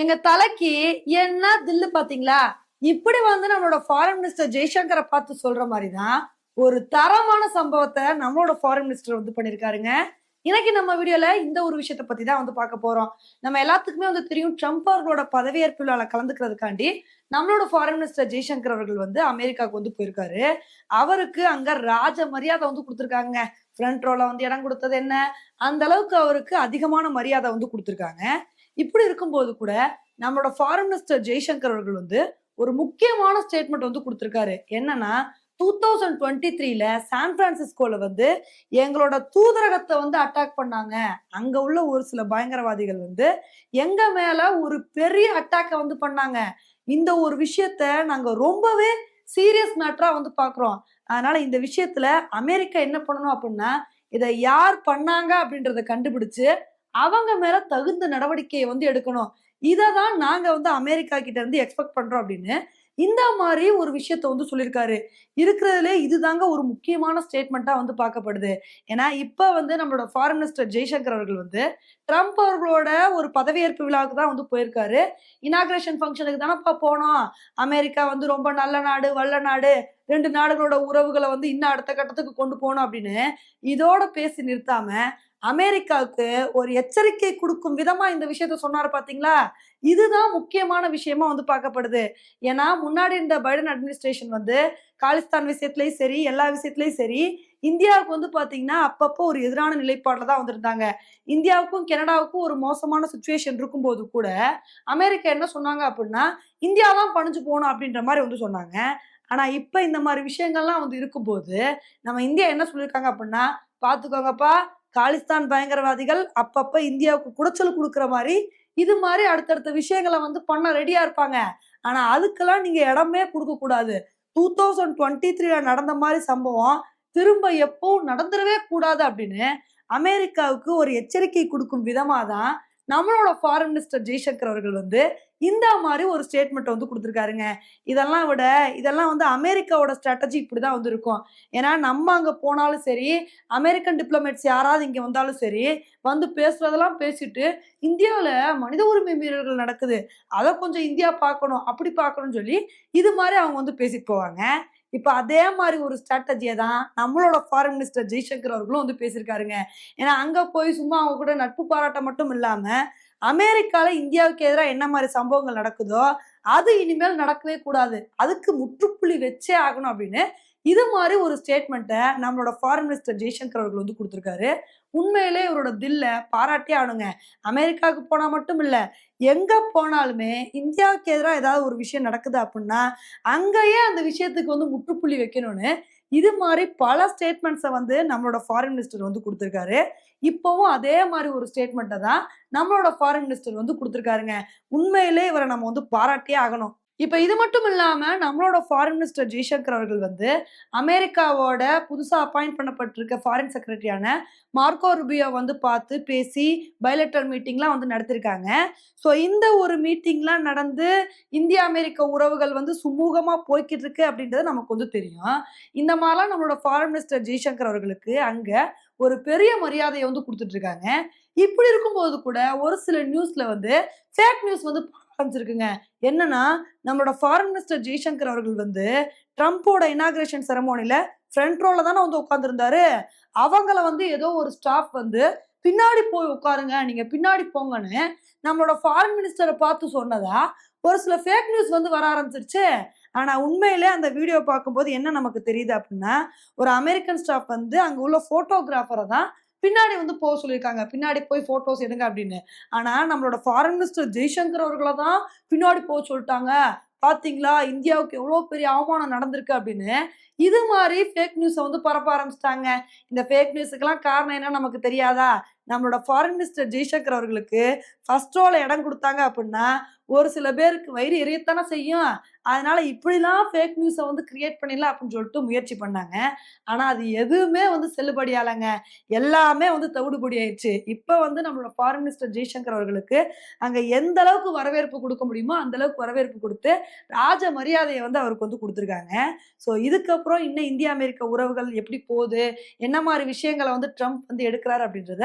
எங்க தலைக்கு என்ன தில்லு பாத்தீங்களா? இப்படி வந்து நம்மளோட ஃபாரின் மினிஸ்டர் ஜெய்சங்கரை பார்த்து சொல்ற மாதிரி தான் ஒரு தரமான சம்பவத்தை நம்மளோட ஃபாரின் மினிஸ்டர் வந்து பண்ணிருக்காருங்க. இன்னைக்கு நம்ம வீடியோல இந்த ஒரு விஷயத்தை பத்தி தான் வந்து பார்க்க போறோம். நம்ம எல்லாத்துக்குமே வந்து தெரியும் ட்ரம்ப் அவர்களோட பதவியேற்பு கலந்துக்கிறதுக்காண்டி நம்மளோட ஃபாரின் மினிஸ்டர் ஜெய்சங்கர் அவர்கள் வந்து அமெரிக்காவுக்கு வந்து போயிருக்காரு. அவருக்கு அங்க ராஜ மரியாதை வந்து கொடுத்துருக்காங்க. ஃப்ரண்ட் ரோல வந்து இடம் கொடுத்தது என்ன? அந்த அளவுக்கு அவருக்கு அதிகமான மரியாதை வந்து கொடுத்துருக்காங்க. இப்படி இருக்கும்போது கூட நம்மளோட ஃபாரின் மினிஸ்டர் ஜெய்சங்கர் அவர்கள் வந்து ஒரு முக்கியமான ஸ்டேட்மெண்ட் வந்து கொடுத்துருக்காரு. என்னன்னா டூ தௌசண்ட் டுவெண்ட்டி த்ரீல சான் பிரான்சிஸ்கோல வந்து எங்களோட தூதரகத்தை வந்து அட்டாக் பண்ணாங்க. அங்க உள்ள ஒரு சில பயங்கரவாதிகள் வந்து எங்க மேல ஒரு பெரிய அட்டாக்கை வந்து பண்ணாங்க. இந்த ஒரு விஷயத்த நாங்க ரொம்பவே சீரியஸ் மேட்டரா வந்து பாக்குறோம் அதனால இந்த விஷயத்துல அமெரிக்கா என்ன பண்ணணும் அப்படின்னா இதை யார் பண்ணாங்க அப்படின்றத கண்டுபிடிச்சு அவங்க மேல தகுந்த நடவடிக்கையை வந்து எடுக்கணும். இதை தான் நாங்க வந்து அமெரிக்கா கிட்ட இருந்து எக்ஸ்பெக்ட் பண்றோம் அப்படின்னு இந்த மாதிரி ஒரு விஷயத்த வந்து சொல்லியிருக்காரு இருக்கிறதுலே இதுதாங்க ஒரு முக்கியமான ஸ்டேட்மெண்ட்டாக வந்து பார்க்கப்படுது. ஏன்னா இப்ப வந்து நம்மளோட ஃபாரின் மினிஸ்டர் ஜெய்சங்கர் அவர்கள் வந்து ட்ரம்ப் அவர்களோட ஒரு பதவியேற்பு விழாவுக்கு தான் வந்து போயிருக்காரு. இனாக்ரேஷன் ஃபங்க்ஷனுக்கு தானப்பா போனோம். அமெரிக்கா வந்து ரொம்ப நல்ல நாடு வல்ல நாடு ரெண்டு நாடுகளோட உறவுகளை வந்து இன்னும் அடுத்த கட்டத்துக்கு கொண்டு போகணும் அப்படின்னு இதோட பேசி நிறுத்தாம அமெரிக்காவுக்கு ஒரு எச்சரிக்கை கொடுக்கும் விதமா இந்த விஷயத்த சொன்னார் பாத்தீங்களா? இதுதான் முக்கியமான விஷயமா வந்து பார்க்கப்படுது. ஏன்னா முன்னாடி இருந்த பைடன் அட்மினிஸ்ட்ரேஷன் வந்து காலிஸ்தான் விஷயத்துலயும் சரி எல்லா விஷயத்துலயும் சரி இந்தியாவுக்கு வந்து பாத்தீங்கன்னா அப்பப்போ ஒரு எதிரான நிலைப்பாடுல தான் வந்திருந்தாங்க. இந்தியாவுக்கும் கனடாவுக்கும் ஒரு மோசமான சுச்சுவேஷன் இருக்கும்போது கூட அமெரிக்கா என்ன சொன்னாங்க அப்படின்னா இந்தியா தான் பணிஞ்சு போகணும் அப்படின்ற மாதிரி வந்து சொன்னாங்க. ஆனா இப்ப இந்த மாதிரி விஷயங்கள்லாம் வந்து இருக்கும்போது நம்ம இந்தியா என்ன சொல்லியிருக்காங்க அப்படின்னா பாத்துக்கோங்கப்பா காலிஸ்தான் பயங்கரவாதிகள் அப்பப்ப இந்தியாவுக்கு குடைச்சல் கொடுக்குற மாதிரி இது மாதிரி அடுத்தடுத்த விஷயங்களை வந்து பண்ண ரெடியா இருப்பாங்க. ஆனா அதுக்கெல்லாம் நீங்க இடமே கொடுக்க கூடாது. டூ தௌசண்ட் டுவெண்ட்டி த்ரீல நடந்த மாதிரி சம்பவம் திரும்ப எப்பவும் நடந்துடவே கூடாது அப்படின்னு அமெரிக்காவுக்கு ஒரு எச்சரிக்கை கொடுக்கும் விதமாக தான் நம்மளோட ஃபாரின் மினிஸ்டர் ஜெய்சங்கர் அவர்கள் வந்து இந்த மாதிரி ஒரு ஸ்டேட்மெண்ட் வந்து கொடுத்துருக்காருங்க. இதெல்லாம் விட இதெல்லாம் வந்து அமெரிக்காவோட ஸ்ட்ராட்டஜி இப்படிதான் வந்து இருக்கும். ஏன்னா நம்ம அங்கே போனாலும் சரி அமெரிக்கன் டிப்ளமேட்ஸ் யாராவது இங்கே வந்தாலும் சரி வந்து பேசுறதெல்லாம் பேசிட்டு இந்தியாவில் மனித உரிமை மீறல்கள் நடக்குது. அதை கொஞ்சம் இந்தியா பார்க்கணும் அப்படி பார்க்கணும்னு சொல்லி இது மாதிரி அவங்க வந்து பேசிட்டு போவாங்க. இப்போ அதே மாதிரி ஒரு ஸ்ட்ராட்டஜியை தான் நம்மளோட ஃபாரின் மினிஸ்டர் ஜெய்சங்கர் அவர்களும் வந்து பேசியிருக்காருங்க. ஏன்னா அங்கே போய் சும்மா அவங்க கூட நட்பு பாராட்டம் மட்டும் இல்லாமல் அமெரிக்கால இந்தியாவுக்கு எதிராக என்ன மாதிரி சம்பவங்கள் நடக்குதோ அது இனிமேல் நடக்கவே கூடாது. அதுக்கு முற்றுப்புள்ளி வச்சே ஆகணும் அப்படின்னு இது மாதிரி ஒரு ஸ்டேட்மெண்ட்டை நம்மளோட ஃபாரின் மினிஸ்டர் ஜெய்சங்கர் அவர்கள் வந்து கொடுத்துருக்காரு. உண்மையிலே இவரோட தில்ல பாராட்டி ஆனுங்க அமெரிக்காவுக்கு போனால் மட்டும் இல்லை எங்கே போனாலுமே இந்தியாவுக்கு எதிராக ஏதாவது ஒரு விஷயம் நடக்குது அப்படின்னா அங்கேயே அந்த விஷயத்துக்கு வந்து முற்றுப்புள்ளி வைக்கணும்னு இது மாதிரி பல ஸ்டேட்மெண்ட்ஸை வந்து நம்மளோட ஃபாரின் மினிஸ்டர் வந்து கொடுத்துருக்காரு. இப்போவும் அதே மாதிரி ஒரு ஸ்டேட்மெண்ட்டை தான் நம்மளோட ஃபாரின் மினிஸ்டர் வந்து கொடுத்துருக்காருங்க. உண்மையிலே இவரை நம்ம வந்து பாராட்டியே ஆகணும். இப்போ இது மட்டும் இல்லாம நம்மளோட ஃபாரின் மினிஸ்டர் ஜெய்சங்கர் அவர்கள் வந்து அமெரிக்காவோட புதுசா அப்பாயிண்ட் பண்ணப்பட்டிருக்க ஃபாரின் செக்ரட்டரியான மார்க்கோ ருபியோ வந்து பார்த்து பேசி பைலெட்டர் மீட்டிங்லாம் வந்து நடத்திருக்காங்க. ஸோ இந்த ஒரு மீட்டிங்லாம் நடந்து இந்தியா அமெரிக்க உறவுகள் வந்து சுமூகமா போய்கிட்டு இருக்கு அப்படின்றது நமக்கு வந்து தெரியும். இந்த மாதிரிலாம் நம்மளோட ஃபாரின் மினிஸ்டர் ஜெய்சங்கர் அவர்களுக்கு அங்க ஒரு பெரிய மரியாதையை வந்து கொடுத்துட்டு இருக்காங்க. இப்படி இருக்கும்போது கூட ஒரு சில நியூஸ்ல வந்து ஃபேக் நியூஸ் வந்து ஆரம்பிச்சிருக்குங்க என்னன்னா நம்மளோட ஃபாரின் மினிஸ்டர் ஜெய்சங்கர் அவர்கள் வந்து ட்ரம்ப்போட இனாகிரேஷன் செரமோனில ஃப்ரண்ட் ரோல தானே வந்து உட்காந்துருந்தாரு அவங்கள வந்து ஏதோ ஒரு ஸ்டாஃப் வந்து பின்னாடி போய் உட்காருங்க நீங்க பின்னாடி போங்கன்னு நம்மளோட ஃபாரின் மினிஸ்டரை பார்த்து சொன்னதா ஒரு சில ஃபேக் நியூஸ் வந்து வர ஆரம்பிச்சிருச்சு. ஆனா உண்மையிலே அந்த வீடியோ பார்க்கும்போது என்ன நமக்கு தெரியுது அப்படின்னா ஒரு அமெரிக்கன் ஸ்டாஃப் வந்து அங்க உள்ள போட்டோகிராஃபரை தான் பின்னாடி வந்து போக சொல்லியிருக்காங்க. பின்னாடி போய் ஃபோட்டோஸ் எடுங்க அப்படின்னு. ஆனால் நம்மளோட ஃபாரின் மினிஸ்டர் ஜெய்சங்கர் அவர்களை தான் பின்னாடி போக சொல்லிட்டாங்க. பார்த்தீங்களா இந்தியாவுக்கு எவ்வளோ பெரிய அவமானம் நடந்திருக்கு அப்படின்னு. இது மாதிரி ஃபேக் நியூஸை வந்து பரப்ப ஆரம்பிச்சிட்டாங்க. இந்த ஃபேக் நியூஸுக்கெல்லாம் காரணம் என்ன நமக்கு தெரியாதா? நம்மளோட ஃபாரின் மினிஸ்டர் ஜெய்சங்கர் அவர்களுக்கு ஃபர்ஸ்ட் ரோல இடம் கொடுத்தாங்க அப்படின்னா ஒரு சில பேருக்கு வயிறு எரியத்தானே செய்யும். அதனால இப்படிலாம் ஃபேக் நியூஸை வந்து கிரியேட் பண்ணிடலாம் அப்படின்னு சொல்லிட்டு முயற்சி பண்ணாங்க. ஆனால் அது எதுவுமே வந்து செல்லுபடியாலங்க எல்லாமே வந்து தவிடுபடி ஆயிடுச்சு. இப்போ வந்து நம்மளோட ஃபாரின் மினிஸ்டர் ஜெய்சங்கர் அவர்களுக்கு அங்கே எந்த அளவுக்கு வரவேற்பு கொடுக்க முடியுமோ அந்த அளவுக்கு வரவேற்பு கொடுத்து ராஜ மரியாதையை வந்து அவருக்கு வந்து கொடுத்துருக்காங்க. ஸோ இதுக்கப்புறம் இன்னும் இந்திய அமெரிக்க உறவுகள் எப்படி போகுது? என்ன மாதிரி விஷயங்களை வந்து ட்ரம்ப் வந்து எடுக்கிறாரு அப்படின்றத